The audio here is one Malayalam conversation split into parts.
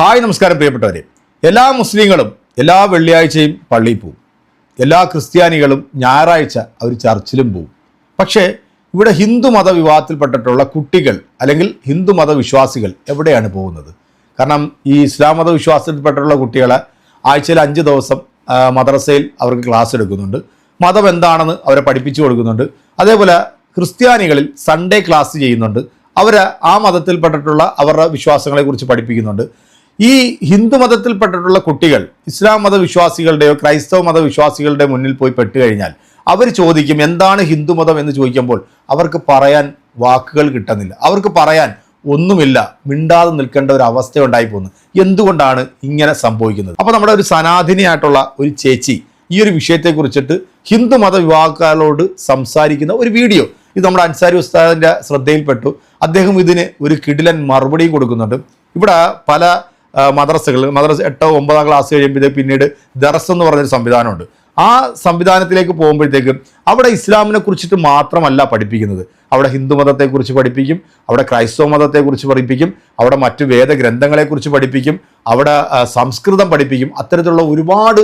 ഹായ് നമസ്കാരം പ്രിയപ്പെട്ടവരെ. എല്ലാ മുസ്ലിങ്ങളും എല്ലാ വെള്ളിയാഴ്ചയും പള്ളിയിൽ പോവും. എല്ലാ ക്രിസ്ത്യാനികളും ഞായറാഴ്ച അവർ ചർച്ചിലും പോവും. പക്ഷേ ഇവിടെ ഹിന്ദു മത വിവാഹത്തിൽപ്പെട്ടിട്ടുള്ള കുട്ടികൾ അല്ലെങ്കിൽ ഹിന്ദു മത വിശ്വാസികൾ എവിടെയാണ് പോകുന്നത്? കാരണം ഈ ഇസ്ലാം മത വിശ്വാസത്തിൽപ്പെട്ടിട്ടുള്ള കുട്ടികളെ ആഴ്ചയിൽ അഞ്ച് ദിവസം മദ്രസയിൽ അവർക്ക് ക്ലാസ് എടുക്കുന്നുണ്ട്. മതം എന്താണെന്ന് അവരെ പഠിപ്പിച്ചു കൊടുക്കുന്നുണ്ട്. അതേപോലെ ക്രിസ്ത്യാനികളിൽ സൺഡേ ക്ലാസ് ചെയ്യുന്നുണ്ട്. അവർ ആ മതത്തിൽപ്പെട്ടിട്ടുള്ള അവരുടെ വിശ്വാസങ്ങളെക്കുറിച്ച് പഠിപ്പിക്കുന്നുണ്ട്. ഈ ഹിന്ദു മതത്തിൽപ്പെട്ടിട്ടുള്ള കുട്ടികൾ ഇസ്ലാം മതവിശ്വാസികളുടെയോ ക്രൈസ്തവ മതവിശ്വാസികളുടെ മുന്നിൽ പോയി പെട്ട് കഴിഞ്ഞാൽ അവർ ചോദിക്കും എന്താണ് ഹിന്ദു മതം? എന്ന് ചോദിക്കുമ്പോൾ അവർക്ക് പറയാൻ വാക്കുകൾ കിട്ടുന്നില്ല. അവർക്ക് പറയാൻ ഒന്നുമില്ല. മിണ്ടാതെ നിൽക്കേണ്ട ഒരു അവസ്ഥ ഉണ്ടായി പോകുന്നു. എന്തുകൊണ്ടാണ് ഇങ്ങനെ സംഭവിക്കുന്നത്? അപ്പോൾ നമ്മുടെ ഒരു സനാധിനിയായിട്ടുള്ള ഒരു ചേച്ചി ഈ ഒരു വിഷയത്തെക്കുറിച്ചിട്ട് ഹിന്ദു മത വിഭാഗക്കാരോട് സംസാരിക്കുന്ന ഒരു വീഡിയോ. ഇത് നമ്മുടെ അൻസാരി ഉസ്താദിന്റെ ശ്രദ്ധയിൽപ്പെട്ടു. അദ്ദേഹം ഇതിന് ഒരു കിടിലൻ മറുപടിയും കൊടുക്കുന്നുണ്ട്. ഇവിടെ പല മദ്രസകൾ മദ്രസ എട്ടോ ഒമ്പതാം ക്ലാസ് കഴിയുമ്പോഴത്തേക്ക് പിന്നീട് ദറസ് എന്ന് പറഞ്ഞൊരു സംവിധാനമുണ്ട്. ആ സംവിധാനത്തിലേക്ക് പോകുമ്പോഴത്തേക്കും അവിടെ ഇസ്ലാമിനെ കുറിച്ചിട്ട് മാത്രമല്ല പഠിപ്പിക്കുന്നത്. അവിടെ ഹിന്ദു മതത്തെക്കുറിച്ച് പഠിപ്പിക്കും അവിടെ ക്രൈസ്തവ മതത്തെക്കുറിച്ച് പഠിപ്പിക്കും അവിടെ മറ്റ് വേദഗ്രന്ഥങ്ങളെക്കുറിച്ച് പഠിപ്പിക്കും അവിടെ സംസ്കൃതം പഠിപ്പിക്കും അത്തരത്തിലുള്ള ഒരുപാട്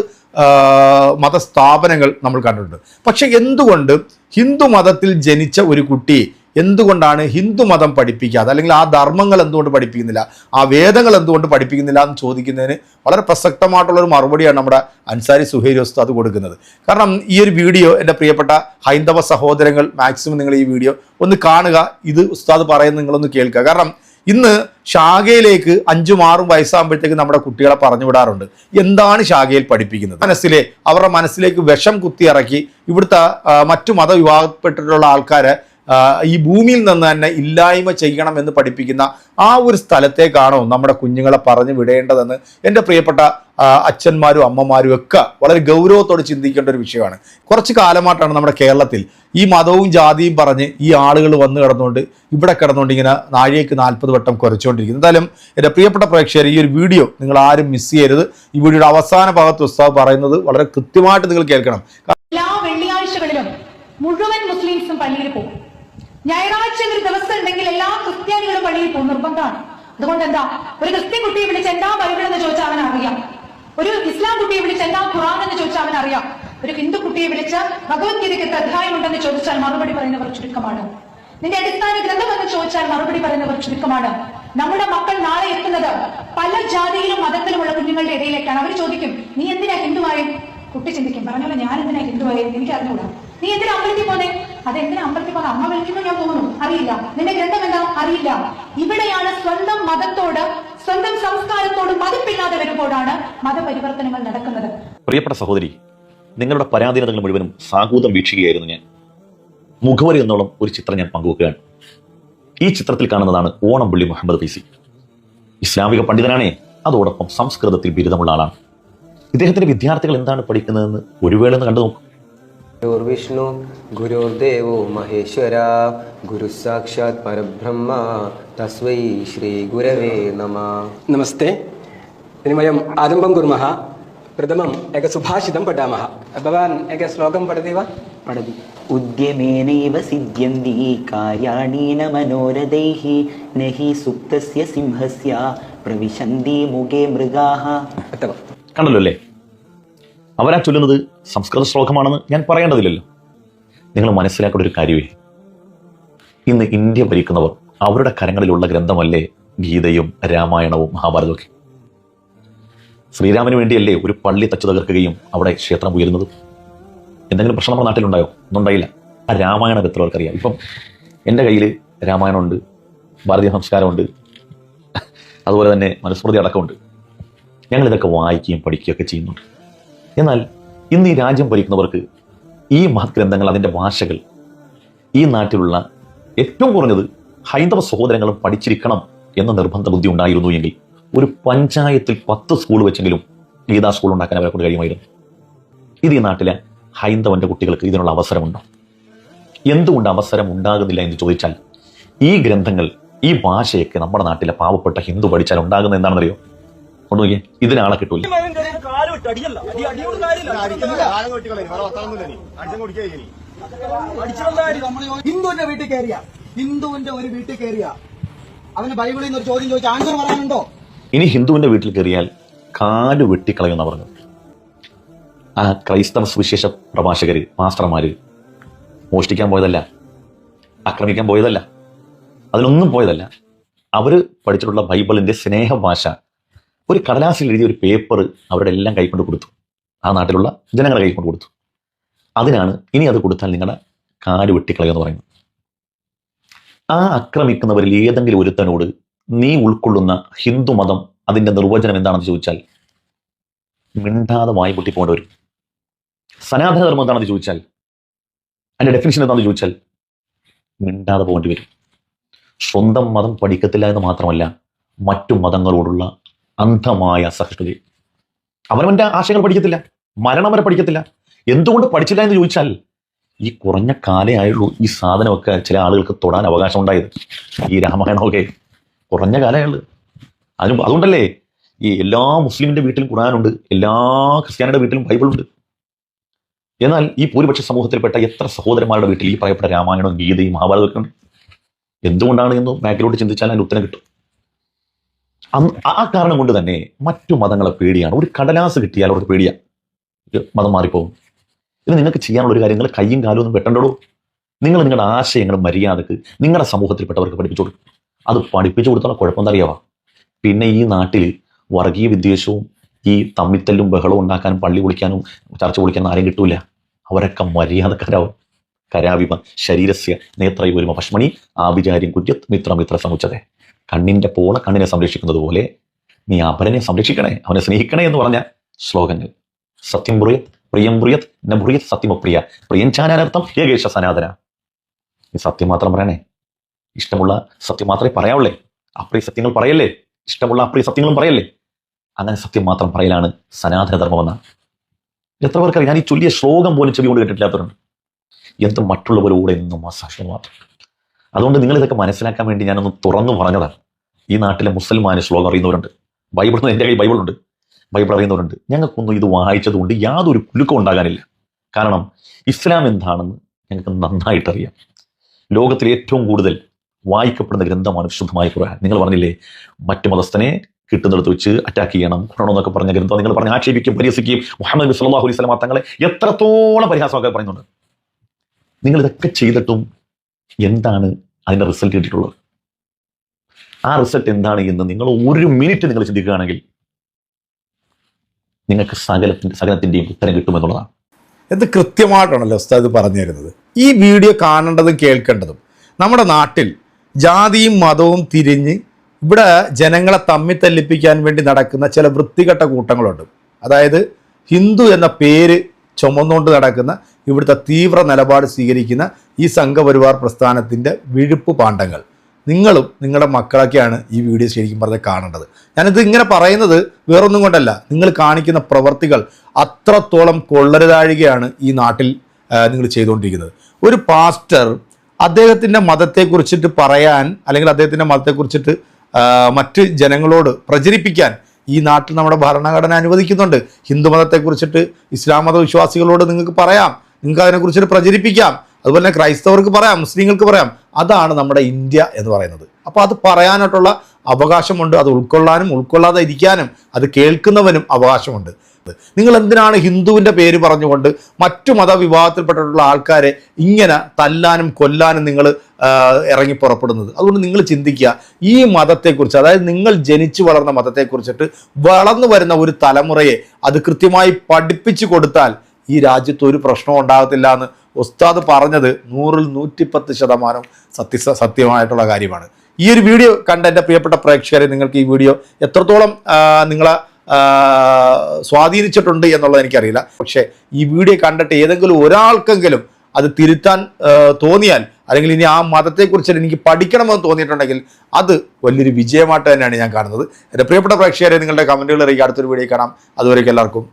മതസ്ഥാപനങ്ങൾ നമ്മൾ കണ്ടിട്ടുണ്ട്. പക്ഷേ എന്തുകൊണ്ട് ഹിന്ദു മതത്തിൽ ജനിച്ച ഒരു കുട്ടിയെ എന്തുകൊണ്ടാണ് ഹിന്ദു മതം പഠിപ്പിക്കാതെ അല്ലെങ്കിൽ ആ ധർമ്മങ്ങൾ എന്തുകൊണ്ട് പഠിപ്പിക്കുന്നില്ല? ആ വേദങ്ങൾ എന്തുകൊണ്ട് പഠിപ്പിക്കുന്നില്ല എന്ന് ചോദിക്കുന്നതിന് വളരെ പ്രസക്തമായിട്ടുള്ള ഒരു മറുപടിയാണ് നമ്മുടെ അൻസാരി സുഹേരി ഉസ്താദ് കൊടുക്കുന്നത്. കാരണം ഈ ഒരു വീഡിയോ എന്റെ പ്രിയപ്പെട്ട ഹൈന്ദവ സഹോദരങ്ങൾ മാക്സിമം നിങ്ങൾ ഈ വീഡിയോ ഒന്ന് കാണുക. ഇത് ഉസ്താദ് പറയുന്നത് നിങ്ങളൊന്ന് കേൾക്കുക. കാരണം ഇന്ന് ശാഖയിലേക്ക് അഞ്ചും ആറും വയസ്സാകുമ്പോഴത്തേക്ക് നമ്മുടെ കുട്ടികളെ പറഞ്ഞു വിടാറുണ്ട്. എന്താണ് ശാഖയിൽ പഠിപ്പിക്കുന്നത്? മനസ്സിലെ അവരുടെ മനസ്സിലേക്ക് വിഷം കുത്തിയിറക്കി ഇവിടുത്തെ മറ്റു മതവിഭാഗപ്പെട്ടിട്ടുള്ള ആൾക്കാരെ ഈ ഭൂമിയിൽ നിന്ന് തന്നെ ഇല്ലായ്മ ചെയ്യണം എന്ന് പഠിപ്പിക്കുന്ന ആ ഒരു സ്ഥലത്തേക്കാണോ നമ്മുടെ കുഞ്ഞുങ്ങളെ പറഞ്ഞു വിടേണ്ടതെന്ന് എന്റെ പ്രിയപ്പെട്ട അച്ഛന്മാരും അമ്മമാരും ഒക്കെ വളരെ ഗൗരവത്തോടെ ചിന്തിക്കേണ്ട ഒരു വിഷയമാണ്. കുറച്ച് കാലമായിട്ടാണ് നമ്മുടെ കേരളത്തിൽ ഈ മതവും ജാതിയും പറഞ്ഞ് ഈ ആളുകൾ വന്നു കിടന്നുകൊണ്ട് ഇവിടെ കിടന്നുകൊണ്ട് ഇങ്ങനെ നാഴികയ്ക്ക് നാൽപ്പത് വട്ടം കുറച്ചുകൊണ്ടിരിക്കുന്നത് എന്തായാലും എന്റെ പ്രിയപ്പെട്ട പ്രേക്ഷകർ ഈ ഒരു വീഡിയോ നിങ്ങൾ ആരും മിസ് ചെയ്യരുത്. ഈ വീഡിയോയുടെ അവസാന ഭാഗത്ത് ഉസ്താവ് പറയുന്നത് വളരെ കൃത്യമായിട്ട് നിങ്ങൾ കേൾക്കണം. എല്ലാ വെള്ളിയാഴ്ചകളിലും മുഴുവൻ മുസ്ലിംസും പള്ളിയിൽ പോകും. ഞായറാഴ്ച ഒരു ദിവസം ഉണ്ടെങ്കിൽ എല്ലാ ക്രിസ്ത്യാനികളും പള്ളിയിൽ പോകും നിർബന്ധമാണ്. അതുകൊണ്ട് എന്താ? ഒരു ക്രിസ്ത്യൻ കുട്ടിയെ വിളിച്ച് എന്താ ബൈബിൾ എന്ന് ചോദിച്ചാൽ അവൻ അറിയാം. ഒരു ഇസ്ലാം കുട്ടിയെ വിളിച്ച് എന്താ ഖുറാൻ എന്ന് ചോദിച്ചാൽ അവൻ അറിയാം. ഒരു ഹിന്ദു കുട്ടിയെ വിളിച്ച് ഭഗവത്ഗീതയ്ക്ക് എത്ര അധ്യായം ഉണ്ടെന്ന് ചോദിച്ചാൽ മറുപടി പറയുന്നവർ ചുരുക്കമാണ്. നിന്റെ അടിസ്ഥാന ഗ്രന്ഥം എന്ന് ചോദിച്ചാൽ മറുപടി പറയുന്നവർ ചുരുക്കമാണ്. നമ്മുടെ മക്കൾ നാളെ എത്തുന്നത് പല ജാതിയിലും മതത്തിലുമുള്ള കുഞ്ഞുങ്ങളുടെ ഇടയിലേക്കാണ്. അവർ ചോദിക്കും നീ എന്തിനാ ഹിന്ദുവായി? കുട്ടി ചിന്തിക്കും പറഞ്ഞല്ലോ ഞാൻ എന്തിനാ ഹിന്ദുവായി? എനിക്ക് അറിഞ്ഞുകൂടാ നീ എന്തിനാ അമ്പലത്തിൽ പോന്നെ? അതെന്തിനാ അമ്പലത്തിൽ പോകാൻ അമ്മ വിളിക്കുന്നു ഞാൻ പോകുന്നു? അറിയില്ല. നിന്റെ ഗ്രന്ഥം എന്താ അറിയില്ല. ഇവിടെയാണ് സ്വന്തം മതത്തോട് സ്വന്തം സംസ്കാരത്തോട് മതിപ്പില്ലാതെ വരുമ്പോഴാണ് മതപരിവർത്തനങ്ങൾ നടക്കുന്നത്. പ്രിയപ്പെട്ട സഹോദരി നിങ്ങളുടെ പരാധീനതകൾ മുഴുവനും സാഹൂതം വീക്ഷിക്കുകയായിരുന്നു ഞാൻ. മുഖവരി എന്നോളം ഒരു ചിത്രം ഞാൻ പങ്കുവെക്കുകയാണ്. ഈ ചിത്രത്തിൽ കാണുന്നതാണ് ഓണം പുള്ളി മുഹമ്മദ് ഫൈസി. ഇസ്ലാമിക പണ്ഡിതനാണേ അതോടൊപ്പം സംസ്കൃതത്തിൽ ബിരുദമുള്ള ആളാണ്. ഇദ്ദേഹത്തിന്റെ വിദ്യാർത്ഥികൾ എന്താണ് പഠിക്കുന്നതെന്ന് ഒരു വേള ഒന്ന് കണ്ടു നോക്കൂ ഗുരുവിഷ്ണു ഗുരുദേവോ മഹേശ്വര ഗുരുസാക്ഷാത് പരബ്രഹ്മ തസ്വൈ ശ്രീ ഗുരവേ നമ. നമസ്തേ. ഇനി വയം ആരംഭം കുർമ പ്രഥമം ഏക സുഭാഷിതം പഠാമ ഭഗവാൻ ഏക ശ്ലോകം പഠതി വ പഠതി. ഉദ്യമേനൈവ സിദ്ധ്യന്തി കാര്യാണി ന മനോരഥൈः സുപ്തസ്യ സിംഹസ്യ പ്രവിശന്തി മുഖേ മൃഗാഹ. കണ്ടല്ലോ അല്ലേ? അവരാ ചൊല്ലുന്നത് സംസ്കൃത ശ്ലോകമാണെന്ന് ഞാൻ പറയേണ്ടതില്ലല്ലോ. നിങ്ങൾ മനസ്സിലാക്കേണ്ട ഒരു കാര്യമേ. ഇന്ന് ഇന്ത്യ ഭരിക്കുന്നവർ അവരുടെ കരങ്ങളിലുള്ള ഗ്രന്ഥമല്ലേ ഗീതയും രാമായണവും മഹാഭാരതവും ശ്രീരാമന് വേണ്ടിയല്ലേ ഒരു പള്ളി തച്ചു തകർക്കുകയും അവിടെ ക്ഷേത്രം ഉയരുന്നത്? എന്തെങ്കിലും പ്രശ്നം നമ്മുടെ നാട്ടിലുണ്ടായോ? ഒന്നുണ്ടായില്ല. ആ രാമായണം എത്രവർക്കറിയാം ഇപ്പം എന്റെ കയ്യിൽ രാമായണമുണ്ട് ഭാരതീയ സംസ്കാരമുണ്ട് അതുപോലെ തന്നെ മനുസ്മൃതി അടക്കമുണ്ട്. ഞങ്ങൾ ഇതൊക്കെ വായിക്കുകയും പഠിക്കുകയൊക്കെ ചെയ്യുന്നുണ്ട്. എന്നാൽ ഇന്ന് ഈ രാജ്യം ഭരിക്കുന്നവർക്ക് ഈ മഹത് ഗ്രന്ഥങ്ങൾ അതിന്റെ ഭാഷകൾ ഈ നാട്ടിലുള്ള ഏറ്റവും കുറഞ്ഞത് ഹൈന്ദവ സഹോദരങ്ങളും പഠിച്ചിരിക്കണം എന്ന നിർബന്ധ ബുദ്ധി ഉണ്ടായിരുന്നു എങ്കിൽ ഒരു പഞ്ചായത്തിൽ പത്ത് സ്കൂൾ വെച്ചെങ്കിലും ഗീതാ സ്കൂൾ ഉണ്ടാക്കാൻ അവരെ കൊണ്ട് കഴിയുമായിരുന്നു. ഇത് ഈ നാട്ടിലെ ഹൈന്ദവന്റെ കുട്ടികൾക്ക് ഇതിനുള്ള അവസരമുണ്ടോ? എന്തുകൊണ്ട് അവസരം ഉണ്ടാകുന്നില്ല എന്ന് ചോദിച്ചാൽ ഈ ഗ്രന്ഥങ്ങൾ ഈ ഭാഷയൊക്കെ നമ്മുടെ നാട്ടിലെ പാവപ്പെട്ട ഹിന്ദു പഠിച്ചാൽ ഉണ്ടാകുന്ന എന്താണെന്നറിയോ? കൊണ്ടുപോയി ഇതിനാളെ കിട്ടൂല. ഹിന്ദുവിന്റെ വീട്ടിൽ കയറിയ. ഹിന്ദുവിന്റെ ഒരു വീട്ടിൽ കയറിയ. അവന് ബൈബിളിൽ നിന്ന് ഒരു ചോദ്യം ചോദിച്ച ആൻസർ പറയാനുണ്ടോ? ഇനി ഹിന്ദുവിന്റെ വീട്ടിൽ കയറിയാൽ കാൽ വെട്ടിക്കളയുന്ന പറഞ്ഞു ആ ക്രൈസ്തവ സുവിശേഷ പ്രഭാഷകര് മാസ്റ്റർമാര് മോഷ്ടിക്കാൻ പോയതല്ല ആക്രമിക്കാൻ പോയതല്ല അതിനൊന്നും പോയതല്ല. അവർ പഠിച്ചിട്ടുള്ള ബൈബിളിന്റെ സ്നേഹഭാഷ ഒരു കടലാസിൽ എഴുതിയ ഒരു പേപ്പർ അവരുടെ എല്ലാം കൈക്കൊണ്ട് കൊടുത്തു. ആ നാട്ടിലുള്ള ജനങ്ങളുടെ കൈക്കൊണ്ട് കൊടുത്തു. അതിനാണ് ഇനി അത് കൊടുത്താൽ നിങ്ങളുടെ കാൽ വെട്ടിക്കളയെന്ന് പറയുന്നത്. ആ ആക്രമിക്കുന്നവരിൽ ഏതെങ്കിലും ഒരുത്തനോട് നീ ഉൾക്കൊള്ളുന്ന ഹിന്ദു മതം അതിന്റെ നിർവചനം എന്താണെന്ന് ചോദിച്ചാൽ മിണ്ടാതെ വായി പൊട്ടിപ്പോകേണ്ടി വരും. സനാതനധർമ്മം എന്താണെന്ന് ചോദിച്ചാൽ അതിന്റെ ഡെഫിനിഷൻ എന്താണെന്ന് ചോദിച്ചാൽ മിണ്ടാതെ പോകേണ്ടി വരും. സ്വന്തം മതം പഠിക്കത്തില്ല എന്ന് മാത്രമല്ല മറ്റു മതങ്ങളോടുള്ള അന്ധമായ സഹിഷ്ണുതി അവനവന്റെ ആശയങ്ങൾ പഠിക്കത്തില്ല. മരണം വരെ പഠിക്കത്തില്ല. എന്തുകൊണ്ട് പഠിച്ചില്ല എന്ന് ചോദിച്ചാൽ ഈ കുറഞ്ഞ കാലേ ആയുള്ളൂ ഈ സാധനമൊക്കെ ചില ആളുകൾക്ക് തൊടാൻ അവകാശം ഉണ്ടായത് ഈ രാമായണമൊക്കെ കുറഞ്ഞ കാലമായുള്ളൂ അതിന് അതുകൊണ്ടല്ലേ ഈ എല്ലാ മുസ്ലിമിന്റെ വീട്ടിലും ഖുറാനുണ്ട് എല്ലാ ക്രിസ്ത്യാനിയുടെ വീട്ടിലും ബൈബിളുണ്ട്. എന്നാൽ ഈ ഭൂരിപക്ഷ സമൂഹത്തിൽപ്പെട്ട എത്ര സഹോദരന്മാരുടെ വീട്ടിൽ ഈ പറയപ്പെട്ട രാമായണവും ഗീതയും മഹാഭാരതമൊക്കെ ഉണ്ട്? എന്തുകൊണ്ടാണ് എന്ന് ബാക്കിലോട്ട് ചിന്തിച്ചാൽ അതിന് ഉത്തരം കിട്ടും. ആ കാരണം കൊണ്ട് തന്നെ മറ്റു മതങ്ങളെ പേടിയാണ്. ഒരു കടലാസ് കിട്ടിയാൽ അവർക്ക് പേടിയാ. ഇത് മതം മാറിപ്പോകും ഇത് നിങ്ങൾക്ക് ചെയ്യാനുള്ള ഒരു കാര്യം നിങ്ങൾ കയ്യും കാലും ഒന്നും വെട്ടണ്ടോ നിങ്ങൾ നിങ്ങളുടെ ആശയങ്ങൾ മര്യാദയ്ക്ക് നിങ്ങളുടെ സമൂഹത്തിൽപ്പെട്ടവർക്ക് പഠിപ്പിച്ചു കൊടുക്കും. അത് പഠിപ്പിച്ചു കൊടുത്തുള്ള കുഴപ്പം അറിയാവാ പിന്നെ ഈ നാട്ടിൽ വർഗീയ വിദ്വേഷവും ഈ തമ്മിത്തല്ലും ബഹളവും ഉണ്ടാക്കാനും പള്ളി വിളിക്കാനും ചർച്ച വിളിക്കാനും ആരും കിട്ടൂല. അവരൊക്കെ മര്യാദക്കാരാവും. കരാവിമ ശരീരസ്യ നേത്രയുരുമ ഭഷ്മണി ആഭിചാര്യം കുര്യത് മിത്ര മിത്ര സമുച്ചതെ. കണ്ണിന്റെ പോള കണ്ണിനെ സംരക്ഷിക്കുന്നത് പോലെ നീ അപരനെ സംരക്ഷിക്കണേ അവനെ സ്നേഹിക്കണേ എന്ന് പറഞ്ഞ ശ്ലോകങ്ങൾ. സത്യം പുറിയത് പ്രിയം പുറിയത് ന പുറിയത് സത്യമപ്രിയ. പ്രിയം ചാനാനർത്ഥം ഏകേശ സനാതന. നീ സത്യം മാത്രം പറയണേ. ഇഷ്ടമുള്ള സത്യം മാത്രമേ പറയാവുള്ളേ. അപ്രിയ സത്യങ്ങൾ പറയല്ലേ? ഇഷ്ടമുള്ള അപ്രിയ സത്യങ്ങളും പറയല്ലേ? അങ്ങനെ സത്യം മാത്രം പറയലാണ് സനാതന ധർമ്മമെന്നാണ് എത്ര പേർക്കറിയാം? ഞാൻ ഈ ചൊല്ലിയ ശ്ലോകം പോലും ചെവി കൊണ്ട് കേട്ടിട്ടില്ലാത്തവരുണ്ട്. എന്ത് മറ്റുള്ളവരോട് എന്നും അസാക്ഷ്യം മാത്രം. അതുകൊണ്ട് നിങ്ങൾ ഇതൊക്കെ മനസ്സിലാക്കാൻ വേണ്ടി ഞാനൊന്ന് തുറന്നു പറഞ്ഞതാണ് ഈ നാട്ടിലെ മുസൽമാന് ശ്ലോകം അറിയുന്നവരുണ്ട്. ബൈബിൾ എന്റെ കയ്യിൽ ബൈബിളുണ്ട്. ബൈബിൾ അറിയുന്നവരുണ്ട്. ഞങ്ങൾക്കൊന്നും ഇത് വായിച്ചതുകൊണ്ട് യാതൊരു കുലുക്കം ഉണ്ടാകാനില്ല. കാരണം ഇസ്ലാം എന്താണെന്ന് ഞങ്ങൾക്ക് നന്നായിട്ട് അറിയാം ലോകത്തിൽ ഏറ്റവും കൂടുതൽ വായിക്കപ്പെടുന്ന ഗ്രന്ഥമാണ് വിശുദ്ധമായ ഖുർആൻ. നിങ്ങൾ പറഞ്ഞില്ലേ മറ്റു മതസ്ഥനെ കിട്ടുന്നിടത്ത് വെച്ച് അറ്റാക്ക് ചെയ്യണം ഖുറാൻ എന്നൊക്കെ പറഞ്ഞ ഗ്രന്ഥം നിങ്ങൾ പറഞ്ഞ് ആക്ഷേപിക്കും പരിഹസിക്കുകയും മുഹമ്മദ് നബി സല്ലല്ലാഹു അലൈഹി തങ്ങളെ എത്രത്തോളം പരിഹാസമൊക്കെ പറയുന്നുണ്ട്. നിങ്ങൾ ഇതൊക്കെ ചെയ്തിട്ടും എന്താണ് അതിന്റെ റിസൾട്ട് കിട്ടിയിട്ടുള്ളത്? ആ റിസൾട്ട് എന്താണ് എന്ന് നിങ്ങൾ ഒരു മിനിറ്റ് നിങ്ങൾ ചിന്തിക്കുകയാണെങ്കിൽ നിങ്ങൾക്ക് സകലത്തിന്റെ സകലത്തിന്റെയും ഉത്തരം കിട്ടുമെന്നുള്ളതാണ് എന്ത് കൃത്യമായിട്ടാണല്ലോ ഉസ്താദ് പറഞ്ഞു തരുന്നത്. ഈ വീഡിയോ കാണേണ്ടതും കേൾക്കേണ്ടതും നമ്മുടെ നാട്ടിൽ ജാതിയും മതവും തിരിഞ്ഞ് ഇവിടെ ജനങ്ങളെ തമ്മി തല്ലിപ്പിക്കാൻ വേണ്ടി നടക്കുന്ന ചില വൃത്തികെട്ട കൂട്ടങ്ങളുണ്ട്. അതായത് ഹിന്ദു എന്ന പേര് ചുമന്നുകൊണ്ട് നടക്കുന്ന ഇവിടുത്തെ തീവ്ര നിലപാട് സ്വീകരിക്കുന്ന ഈ സംഘപരിവാർ പ്രസ്ഥാനത്തിന്റെ വിഴുപ്പ് പാണ്ഡങ്ങൾ. നിങ്ങളും നിങ്ങളുടെ മക്കളൊക്കെയാണ് ഈ വീഡിയോ ശരിക്കും പറഞ്ഞ് കാണേണ്ടത്. ഞാനിത് ഇങ്ങനെ പറയുന്നത് വേറൊന്നും കൊണ്ടല്ല. നിങ്ങൾ കാണിക്കുന്ന പ്രവർത്തികൾ അത്രത്തോളം കൊള്ളരുതാഴികയാണ് ഈ നാട്ടിൽ നിങ്ങൾ ചെയ്തുകൊണ്ടിരിക്കുന്നത്. ഒരു പാസ്റ്റർ അദ്ദേഹത്തിന്റെ മതത്തെക്കുറിച്ചിട്ട് പറയാൻ അല്ലെങ്കിൽ അദ്ദേഹത്തിന്റെ മതത്തെക്കുറിച്ചിട്ട് മറ്റ് ജനങ്ങളോട് പ്രചരിപ്പിക്കാൻ ഈ നാട്ടിൽ നമ്മുടെ ഭരണഘടന അനുവദിക്കുന്നുണ്ട്. ഹിന്ദു മതത്തെക്കുറിച്ചിട്ട് ഇസ്ലാം മത വിശ്വാസികളോട് നിങ്ങൾക്ക് പറയാം. നിങ്ങൾക്ക് അതിനെക്കുറിച്ചിട്ട് പ്രചരിപ്പിക്കാം. അതുപോലെ തന്നെ ക്രൈസ്തവർക്ക് പറയാം മുസ്ലിങ്ങൾക്ക് പറയാം. അതാണ് നമ്മുടെ ഇന്ത്യ എന്ന് പറയുന്നത്. അപ്പോൾ അത് പറയാനായിട്ടുള്ള അവകാശമുണ്ട് അത് ഉൾക്കൊള്ളാനും ഉൾക്കൊള്ളാതെ ഇരിക്കാനും അത് കേൾക്കുന്നവനും അവകാശമുണ്ട്. നിങ്ങൾ എന്തിനാണ് ഹിന്ദുവിന്റെ പേര് പറഞ്ഞുകൊണ്ട് മറ്റു മതവിഭാഗത്തിൽപ്പെട്ടിട്ടുള്ള ആൾക്കാരെ ഇങ്ങനെ തല്ലാനും കൊല്ലാനും നിങ്ങൾ ഇറങ്ങി പുറപ്പെടുന്നത്? അതുകൊണ്ട് നിങ്ങൾ ചിന്തിക്കുക ഈ മതത്തെക്കുറിച്ച് അതായത് നിങ്ങൾ ജനിച്ചു വളർന്ന മതത്തെക്കുറിച്ചിട്ട് വളർന്നു വരുന്ന ഒരു തലമുറയെ അത് കൃത്യമായി പഠിപ്പിച്ചു കൊടുത്താൽ ഈ രാജ്യത്ത് ഒരു പ്രശ്നവും ഉണ്ടാകത്തില്ല എന്ന് ഉസ്താദ് പറഞ്ഞത് നൂറിൽ നൂറ്റിപ്പത്ത് ശതമാനം സത്യസ സത്യമായിട്ടുള്ള കാര്യമാണ്. ഈ ഒരു വീഡിയോ കണ്ട എന്റെ പ്രിയപ്പെട്ട പ്രേക്ഷകരെ നിങ്ങൾക്ക് ഈ വീഡിയോ എത്രത്തോളം നിങ്ങളെ സ്വാധീനിച്ചിട്ടുണ്ട് എന്നുള്ളത് എനിക്കറിയില്ല. പക്ഷേ ഈ വീഡിയോ കണ്ടിട്ട് ഏതെങ്കിലും ഒരാൾക്കെങ്കിലും അത് തിരുത്താൻ തോന്നിയാൽ അല്ലെങ്കിൽ ഇനി ആ മതത്തെക്കുറിച്ച് എനിക്ക് പഠിക്കണമെന്ന് തോന്നിയിട്ടുണ്ടെങ്കിൽ അത് വലിയൊരു വിജയമായിട്ട് തന്നെയാണ് ഞാൻ കാണുന്നത്. എന്റെ പ്രിയപ്പെട്ട പ്രേക്ഷകരെ നിങ്ങളുടെ കമന്റുകൾ അറിയിക്കുക. അടുത്തൊരു വീഡിയോ കാണാം. അതുവരേക്കും എല്ലാവർക്കും